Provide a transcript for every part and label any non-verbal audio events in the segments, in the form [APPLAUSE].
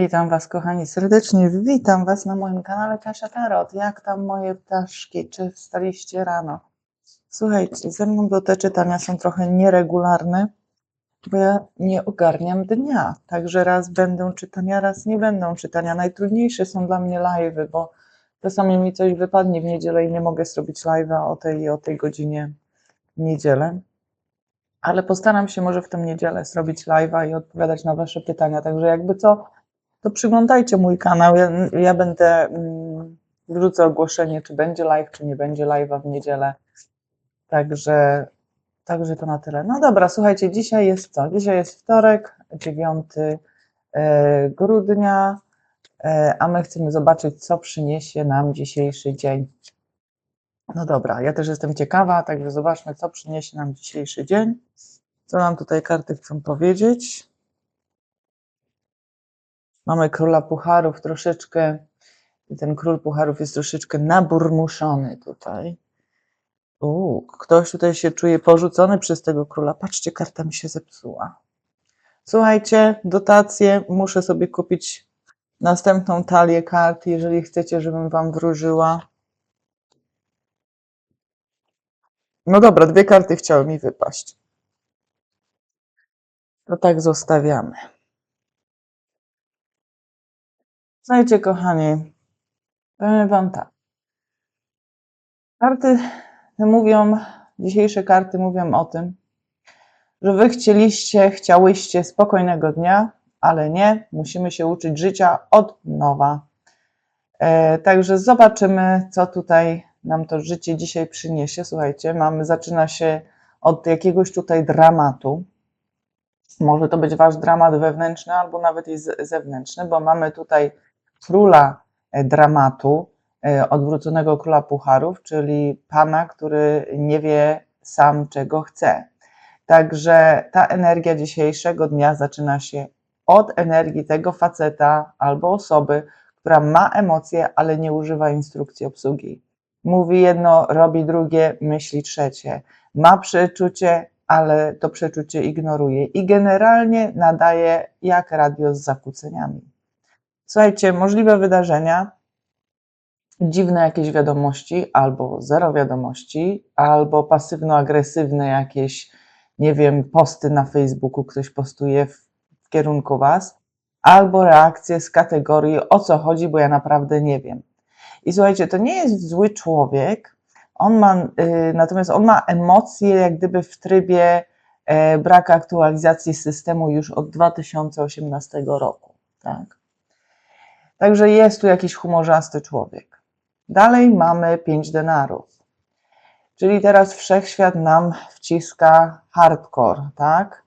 Witam Was, kochani, serdecznie. Witam Was na moim kanale Kasia Tarot. Jak tam moje ptaszki? Czy wstaliście rano? Słuchajcie, ze mną te czytania są trochę nieregularne, bo ja nie ogarniam dnia. Także raz będą czytania, raz nie będą czytania. Najtrudniejsze są dla mnie live'y, bo czasami mi coś wypadnie w niedzielę i nie mogę zrobić live'a o tej o tej godzinie w niedzielę. Ale postaram się może w tę niedzielę zrobić live'a i odpowiadać na Wasze pytania. Także jakby co, to przyglądajcie mój kanał. Ja, ja będę mm, wrzucę ogłoszenie, czy będzie live, czy nie będzie live'a w niedzielę. Także, także to na tyle. No dobra, słuchajcie, dzisiaj jest co? Dzisiaj jest wtorek, 9 e, grudnia, e, a my chcemy zobaczyć, co przyniesie nam dzisiejszy dzień. No dobra, ja też jestem ciekawa, także zobaczmy, co przyniesie nam dzisiejszy dzień. Co nam tutaj karty chcą powiedzieć? Mamy króla pucharów troszeczkę, ten król pucharów jest troszeczkę naburmuszony tutaj. Uuu, ktoś tutaj się czuje porzucony przez tego króla. Patrzcie, karta mi się zepsuła. Słuchajcie, dotacje, muszę sobie kupić następną talię kart, jeżeli chcecie, żebym wam wróżyła. No dobra, dwie karty chciały mi wypaść. To tak zostawiamy. Słuchajcie, kochani, powiem Wam tak. Karty mówią, dzisiejsze karty mówią o tym, że Wy chcieliście, chciałyście spokojnego dnia, ale nie, musimy się uczyć życia od nowa. E, także zobaczymy, co tutaj nam to życie dzisiaj przyniesie. Słuchajcie, mamy, zaczyna się od jakiegoś tutaj dramatu. Może to być wasz dramat wewnętrzny, albo nawet i zewnętrzny, bo mamy tutaj króla e, dramatu, e, odwróconego króla pucharów, czyli pana, który nie wie sam czego chce. Także ta energia dzisiejszego dnia zaczyna się od energii tego faceta albo osoby, która ma emocje, ale nie używa instrukcji obsługi. Mówi jedno, robi drugie, myśli trzecie. Ma przeczucie, ale to przeczucie ignoruje i generalnie nadaje jak radio z zakłóceniami. Słuchajcie, możliwe wydarzenia, dziwne jakieś wiadomości, albo zero wiadomości, albo pasywno-agresywne jakieś, nie wiem, posty na Facebooku, ktoś postuje w, w kierunku Was, albo reakcje z kategorii o co chodzi, bo ja naprawdę nie wiem. I słuchajcie, to nie jest zły człowiek, on ma, y, natomiast on ma emocje jak gdyby w trybie e, brak aktualizacji systemu już od 2018 roku. Tak? Także jest tu jakiś humorzasty człowiek. Dalej mamy 5 denarów. Czyli teraz wszechświat nam wciska hardcore, tak?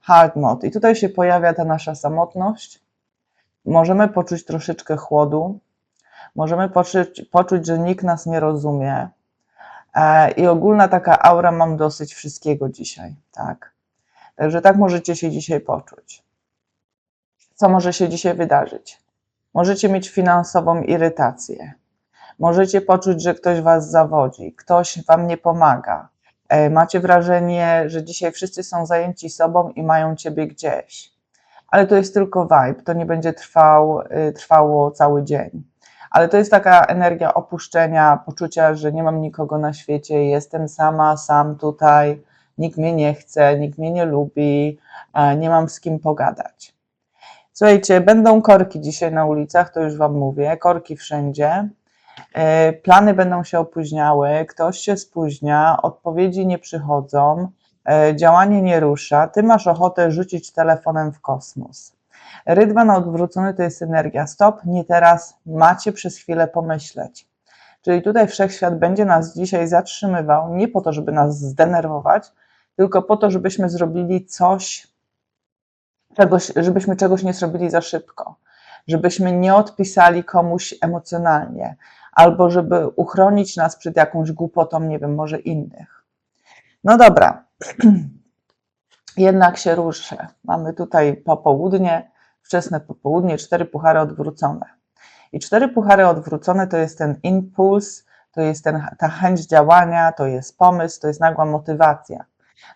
Hard mode. I tutaj się pojawia ta nasza samotność. Możemy poczuć troszeczkę chłodu. Możemy poczuć, poczuć że nikt nas nie rozumie. E, I ogólna taka aura, mam dosyć wszystkiego dzisiaj, tak? Także tak możecie się dzisiaj poczuć. Co może się dzisiaj wydarzyć? Możecie mieć finansową irytację. Możecie poczuć, że ktoś was zawodzi, ktoś wam nie pomaga. E, Macie wrażenie, że dzisiaj wszyscy są zajęci sobą i mają ciebie gdzieś. Ale to jest tylko vibe, to nie będzie trwał, y, trwało cały dzień. Ale to jest taka energia opuszczenia, poczucia, że nie mam nikogo na świecie, jestem sama, sam tutaj, nikt mnie nie chce, nikt mnie nie lubi, e, nie mam z kim pogadać. Słuchajcie, będą korki dzisiaj na ulicach, to już Wam mówię, korki wszędzie. E, Plany będą się opóźniały, ktoś się spóźnia, odpowiedzi nie przychodzą, e, działanie nie rusza, ty masz ochotę rzucić telefonem w kosmos. Rydwan odwrócony to jest energia stop, nie teraz, macie przez chwilę pomyśleć. Czyli tutaj wszechświat będzie nas dzisiaj zatrzymywał, nie po to, żeby nas zdenerwować, tylko po to, żebyśmy zrobili coś, czegoś, żebyśmy czegoś nie zrobili za szybko, żebyśmy nie odpisali komuś emocjonalnie, albo żeby uchronić nas przed jakąś głupotą, nie wiem, może innych. No dobra, [CLEARS THROAT] jednak się ruszę. Mamy tutaj popołudnie, wczesne popołudnie, cztery puchary odwrócone. I cztery puchary odwrócone to jest ten impuls, to jest ten, ta chęć działania, to jest pomysł, to jest nagła motywacja.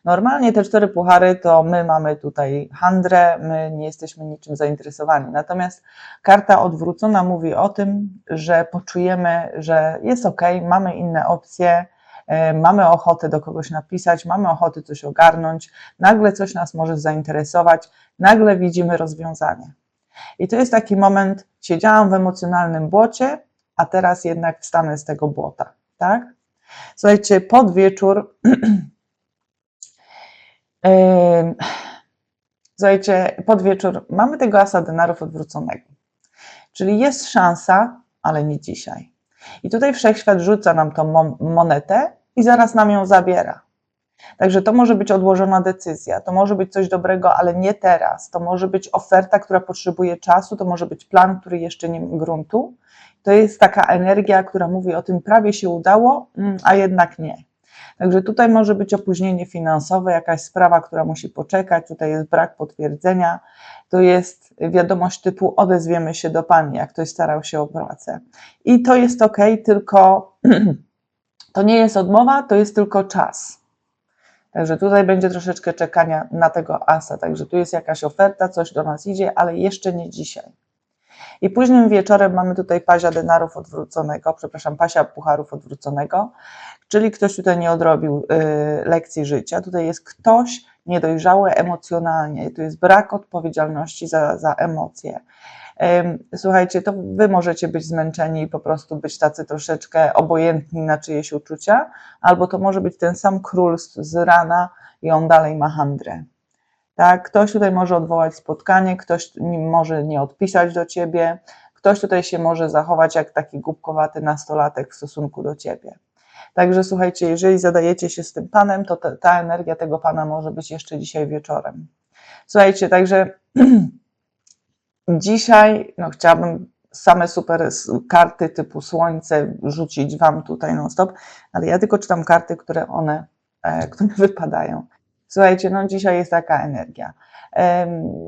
Normalnie te cztery puchary to my mamy tutaj handrę, my nie jesteśmy niczym zainteresowani. Natomiast karta odwrócona mówi o tym, że poczujemy, że jest ok, mamy inne opcje, e, mamy ochotę do kogoś napisać, mamy ochotę coś ogarnąć, nagle coś nas może zainteresować, nagle widzimy rozwiązanie. I to jest taki moment, siedziałam w emocjonalnym błocie, a teraz jednak wstanę z tego błota, tak? Słuchajcie, pod wieczór [CLEARS THROAT] Ym, Słuchajcie, pod wieczór mamy tego asa denarów odwróconego. Czyli jest szansa, ale nie dzisiaj. I tutaj wszechświat rzuca nam tą mon- monetę i zaraz nam ją zabiera. Także to może być odłożona decyzja, to może być coś dobrego, ale nie teraz. To może być oferta, która potrzebuje czasu, to może być plan, który jeszcze nie ma gruntu. To jest taka energia, która mówi o tym, prawie się udało, mm, a jednak nie. Także tutaj może być opóźnienie finansowe, jakaś sprawa, która musi poczekać, tutaj jest brak potwierdzenia, to jest wiadomość typu odezwiemy się do Pani, jak ktoś starał się o pracę. I to jest ok, tylko [CLEARS THROAT] to nie jest odmowa, to jest tylko czas. Także tutaj będzie troszeczkę czekania na tego asa. Także tu jest jakaś oferta, coś do nas idzie, ale jeszcze nie dzisiaj. I późnym wieczorem mamy tutaj pazia denarów odwróconego, przepraszam, pasia pucharów odwróconego, czyli ktoś tutaj nie odrobił y, lekcji życia. Tutaj jest ktoś niedojrzały emocjonalnie, tu jest brak odpowiedzialności za, za emocje. Słuchajcie, to wy możecie być zmęczeni i po prostu być tacy troszeczkę obojętni na czyjeś uczucia, albo to może być ten sam król z, z rana i on dalej ma handrę. Tak? Ktoś tutaj może odwołać spotkanie, ktoś może nie odpisać do ciebie, ktoś tutaj się może zachować jak taki głupkowaty nastolatek w stosunku do ciebie. Także słuchajcie, jeżeli zadajecie się z tym panem, to ta, ta energia tego pana może być jeszcze dzisiaj wieczorem. Słuchajcie, także [CLEARS THROAT] dzisiaj no, chciałabym same super karty typu słońce rzucić wam tutaj non stop, ale ja tylko czytam karty, które one, e, które wypadają. Słuchajcie, no dzisiaj jest taka energia.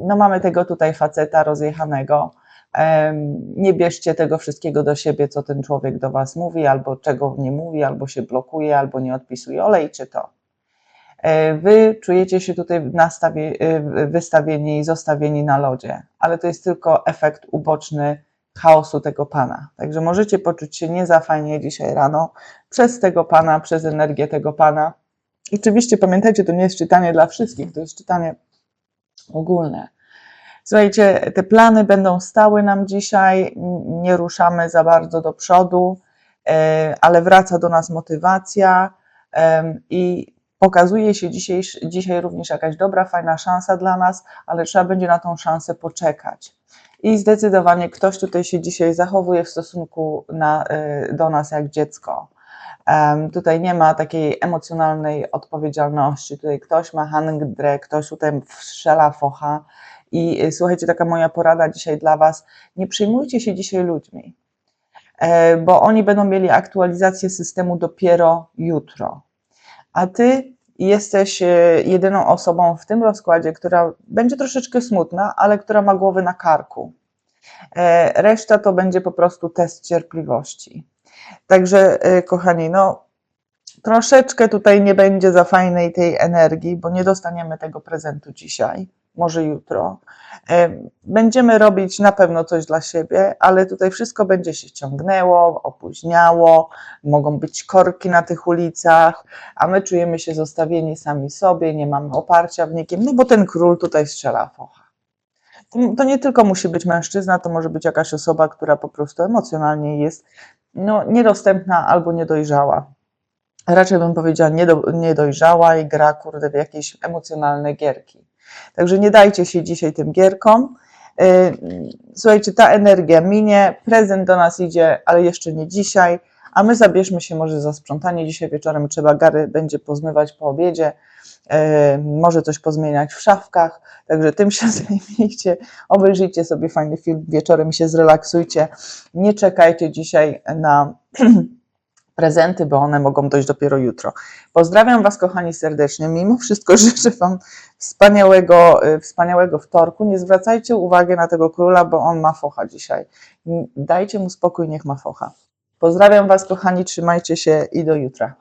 No mamy tego tutaj faceta rozjechanego. Nie bierzcie tego wszystkiego do siebie, co ten człowiek do was mówi, albo czego nie mówi, albo się blokuje, albo nie odpisuje. Olejcie to. E, Wy czujecie się tutaj e, wystawieni i zostawieni na lodzie, ale to jest tylko efekt uboczny chaosu tego pana. Także możecie poczuć się nie za fajnie dzisiaj rano przez tego pana, przez energię tego pana. Oczywiście pamiętajcie, to nie jest czytanie dla wszystkich, to jest czytanie ogólne. Słuchajcie, te plany będą stały nam dzisiaj, nie ruszamy za bardzo do przodu, e, ale wraca do nas motywacja i pokazuje się dzisiaj, dzisiaj również jakaś dobra, fajna szansa dla nas, ale trzeba będzie na tą szansę poczekać. I zdecydowanie ktoś tutaj się dzisiaj zachowuje w stosunku na, e, do nas jak dziecko. Tutaj nie ma takiej emocjonalnej odpowiedzialności. Tutaj ktoś ma handrę, ktoś tutaj strzela focha. I y, słuchajcie, taka moja porada dzisiaj dla Was: nie przejmujcie się dzisiaj ludźmi, e, bo oni będą mieli aktualizację systemu dopiero jutro. A Ty jesteś e, jedyną osobą w tym rozkładzie, która będzie troszeczkę smutna, ale która ma głowy na karku. E, Reszta to będzie po prostu test cierpliwości. Także, e, kochani, no troszeczkę tutaj nie będzie za fajnej tej energii, bo nie dostaniemy tego prezentu dzisiaj, może jutro. E, Będziemy robić na pewno coś dla siebie, ale tutaj wszystko będzie się ciągnęło, opóźniało, mogą być korki na tych ulicach, a my czujemy się zostawieni sami sobie, nie mamy oparcia w nikim, no bo ten król tutaj strzela focha. To, nie tylko musi być mężczyzna, to może być jakaś osoba, która po prostu emocjonalnie jest no, niedostępna albo niedojrzała. Raczej bym powiedziała niedo, niedojrzała i gra kurde w jakieś emocjonalne gierki. Także nie dajcie się dzisiaj tym gierkom. Yy, Słuchajcie, ta energia minie, prezent do nas idzie, ale jeszcze nie dzisiaj, a my zabierzmy się może za sprzątanie. Dzisiaj wieczorem trzeba Gary będzie pozmywać po obiedzie, może coś pozmieniać w szafkach, także tym się [LAUGHS] zajmijcie, obejrzyjcie sobie fajny film wieczorem się zrelaksujcie. Nie czekajcie dzisiaj na [CLEARS THROAT] prezenty, bo one mogą dojść dopiero jutro. Pozdrawiam Was, kochani, serdecznie. Mimo wszystko [LAUGHS] życzę Wam wspaniałego, y, wspaniałego wtorku. Nie zwracajcie uwagi na tego króla, bo on ma focha dzisiaj. Dajcie mu spokój, niech ma focha. Pozdrawiam Was, kochani, trzymajcie się i do jutra.